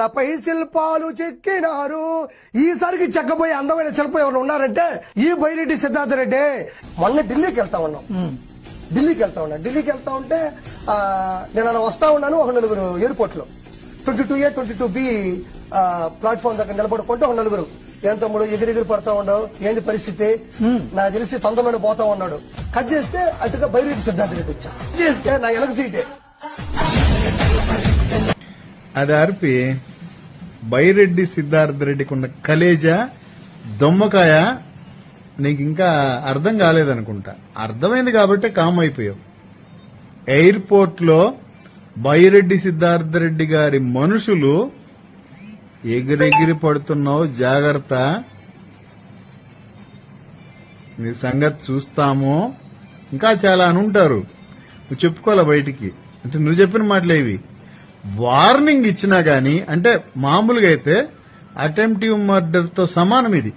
లపై శిల్పాలు చెక్కినారు. ఈసారికి చెక్కబోయే అందమైన శిల్పం ఎవరు ఉన్నారంటే ఈ బైరెడ్డి సిద్ధార్థ రెడ్డి. మొన్న ఢిల్లీకి వెళ్తా ఉన్నాం. ఢిల్లీకి వెళ్తా ఉన్నా. ఢిల్లీకి వెళ్తా ఉంటే నేను అలా వస్తా ఉన్నాను ఒక నలుగురు ఎయిర్పోర్ట్లో twenty two A twenty two B platform దగ్గర నిలబడుకుంటే ఒక నలుగురు. ఏం తమ్ముడు ఎగిరెగిరి పడతా ఉండవు ఏంటి పరిస్థితి? నాకు తెలిసి తొందరలో పోతా ఉన్నాడు. కట్ చేస్తే అటుగా బైరెడ్డి సిద్ధార్థ రెడ్డి వచ్చా. చేస్తే? నా వెనక సీటే. అది అర్పి బైరెడ్డి సిద్ధార్థ రెడ్డికి ఉన్న కలేజా దొమ్మకాయ నీకు ఇంకా అర్థం కాలేదనుకుంటా. అర్థమైంది కాబట్టి కామ్ అయిపోయావు. ఎయిర్పోర్ట్లో బైరెడ్డి సిద్ధార్థ రెడ్డి గారి మనుషులు ఎగిరెగిరి పడుతున్నావు జాగ్రత్త. నీ సంగతి చూస్తాము. ఇంకా చాలా అని ఉంటారు. నువ్వు చెప్పుకోవాలా బయటికి? అంటే నువ్వు చెప్పిన మాటలేవి. వార్నింగ్ ఇచ్చినా గాని అంటే మామూలుగా అయితే అటెంప్టివ్ మర్డర్తో సమానం ఇది.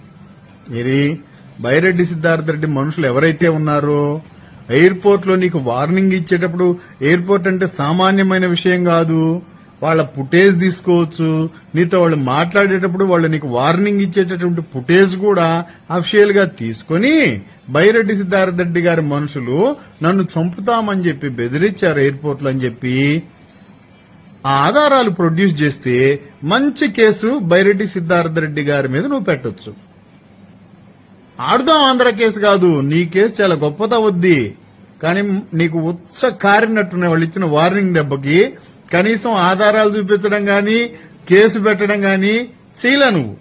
ఇది బైరెడ్డి సిద్ధార్థ రెడ్డి మనుషులు ఎవరైతే ఉన్నారో ఎయిర్పోర్ట్లో నీకు వార్నింగ్ ఇచ్చేటప్పుడు ఎయిర్పోర్ట్ అంటే సామాన్యమైన విషయం కాదు. వాళ్ళ ఫుటేజ్ తీసుకోవచ్చు. నీతో వాళ్ళు మాట్లాడేటప్పుడు వాళ్ళు నీకు వార్నింగ్ ఇచ్చేటటువంటి ఫుటేజ్ కూడా అఫిషియల్గా తీసుకొని బైరెడ్డి సిద్ధార్థ రెడ్డి గారి మనుషులు నన్ను చంపుతామని చెప్పి బెదిరించారు ఎయిర్పోర్ట్లో అని చెప్పి. ఆ ఆధారాలు ప్రొడ్యూస్ చేస్తే మంచి కేసు బైరెడ్డి సిద్ధార్థ రెడ్డి గారి మీద నువ్వు పెట్టొచ్చు. ఆడుదాం ఆంధ్ర కేసు కాదు. నీ కేసు చాలా గొప్పదా వద్ది కానీ నీకు ఉత్స కారినట్టున్న వాళ్ళు ఇచ్చిన వార్నింగ్ దెబ్బకి. కనీసం ఆధారాలు చూపించడం గాని కేసు పెట్టడం గాని చేయలే నువ్వు.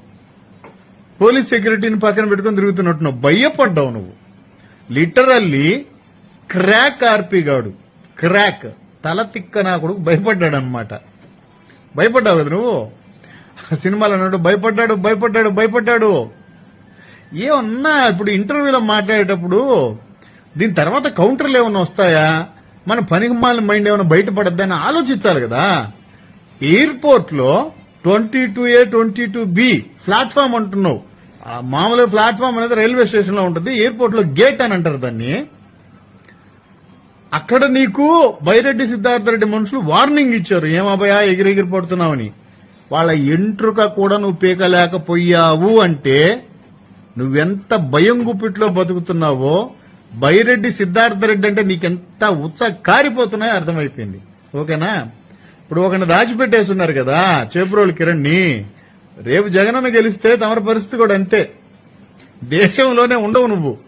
పోలీస్ సెక్యూరిటీని పక్కన పెట్టుకుని తిరుగుతున్నట్టు నువ్వు భయపడ్డావు నువ్వు. లిటరల్లీ క్రాక్ ఆర్పీ గాడు. క్రాక్. తల తిక్క నా కొడుకు భయపడ్డాడు అనమాట భయపడ్డావు కదా నువ్వు? సినిమాలో అన్నాడు భయపడ్డాడు భయపడ్డాడు భయపడ్డాడు. ఏమన్నా ఇప్పుడు ఇంటర్వ్యూలో మాట్లాడేటప్పుడు దీని తర్వాత కౌంటర్లు ఏమైనా వస్తాయా? మన పనికిమాలిన మైండ్ ఏమైనా బయటపడద్దని ఆలోచించాలి కదా. ఎయిర్పోర్ట్లో twenty two A twenty two B platform అంటున్నావు. ఆ మామూలు ప్లాట్ఫామ్ అనేది రైల్వే స్టేషన్లో ఉంటుంది ఎయిర్పోర్ట్లో గేట్ అని అంటారు దాన్ని. అక్కడ నీకు బైరెడ్డి సిద్ధార్థ రెడ్డి మనుషులు వార్నింగ్ ఇచ్చారు. ఏమాబయా ఎగిరెగిరి పడుతున్నావని వాళ్ళ ఎంట్రుక కూడా నువ్వు పీకలేకపోయావు అంటే నువ్వెంత భయం గుప్పిట్లో బతుకుతున్నావో బైరెడ్డి సిద్ధార్థ రెడ్డి అంటే నీకెంత ఉత్సాహ కారిపోతున్నాయో అర్థమైపోయింది. ఓకేనా? ఇప్పుడు ఒకరిని దాచిపెట్టేస్తున్నారు కదా చేపురోలు కిరణ్ని రేపు జగనన్న గెలిస్తే తమరి పరిస్థితి కూడా అంతే. దేశంలోనే ఉండవు నువ్వు.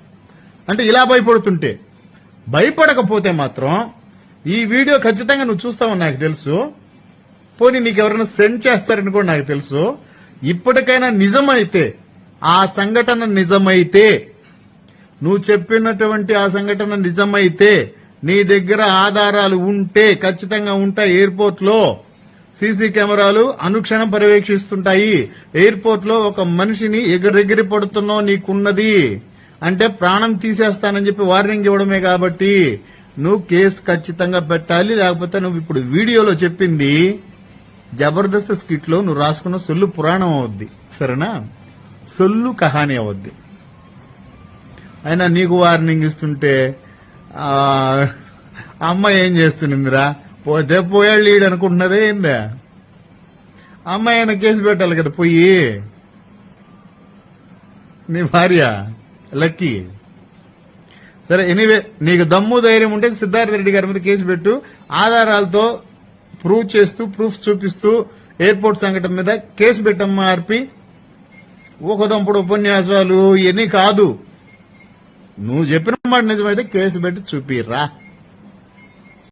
అంటే ఇలా భయపడుతుంటే భయపడకపోతే మాత్రం ఈ వీడియో ఖచ్చితంగా నువ్వు చూస్తావు నాకు తెలుసు. పోనీ నీకు ఎవరైనా సెండ్ చేస్తారని కూడా నాకు తెలుసు. ఇప్పటికైనా నిజమైతే ఆ సంఘటన నిజమైతే నువ్వు చెప్పినటువంటి ఆ సంఘటన నిజమైతే నీ దగ్గర ఆధారాలు ఉంటే ఖచ్చితంగా ఉంటాయి ఎయిర్పోర్ట్లో సీసీ కెమెరాలు అనుక్షణం పర్యవేక్షిస్తుంటాయి. ఎయిర్పోర్ట్లో ఒక మనిషిని ఎగిరెగిరి పడుతున్నావు నీకున్నది. అంటే ప్రాణం తీసేస్తానని చెప్పి వార్నింగ్ ఇవ్వడమే కాబట్టి నువ్వు కేసు ఖచ్చితంగా పెట్టాలి లేకపోతే నువ్వు ఇప్పుడు వీడియోలో చెప్పింది జబర్దస్త్ స్కిట్లో నువ్వు రాసుకున్న సొల్లు పురాణం అవుద్ది. సరేనా? సొల్లు కహాని అవుద్ది. అయినా నీకు వార్నింగ్ ఇస్తుంటే అమ్మ ఏం చేస్తుందిరా? పోతే పోయాడు లీడ్ అనుకుంటున్నదే ఏందా? అమ్మాయి ఆయన కేసు పెట్టాలి కదా పోయి. నీ భార్య. లక్కీ. సరే ఎనీవే నీకు దమ్ము ధైర్యం ఉంటే సిద్ధార్థ రెడ్డి గారి మీద కేసు పెట్టు ఆధారాలతో ప్రూవ్ చేస్తూ ప్రూఫ్ చూపిస్తూ ఎయిర్పోర్ట్ సంఘటన మీద కేసు పెట్టమ్మా ఆర్పి. ఊకదంపుడు ఉపన్యాసాలు ఇవన్నీ కాదు. నువ్వు చెప్పిన మాట నిజమైతే కేసు పెట్టి చూపిరా.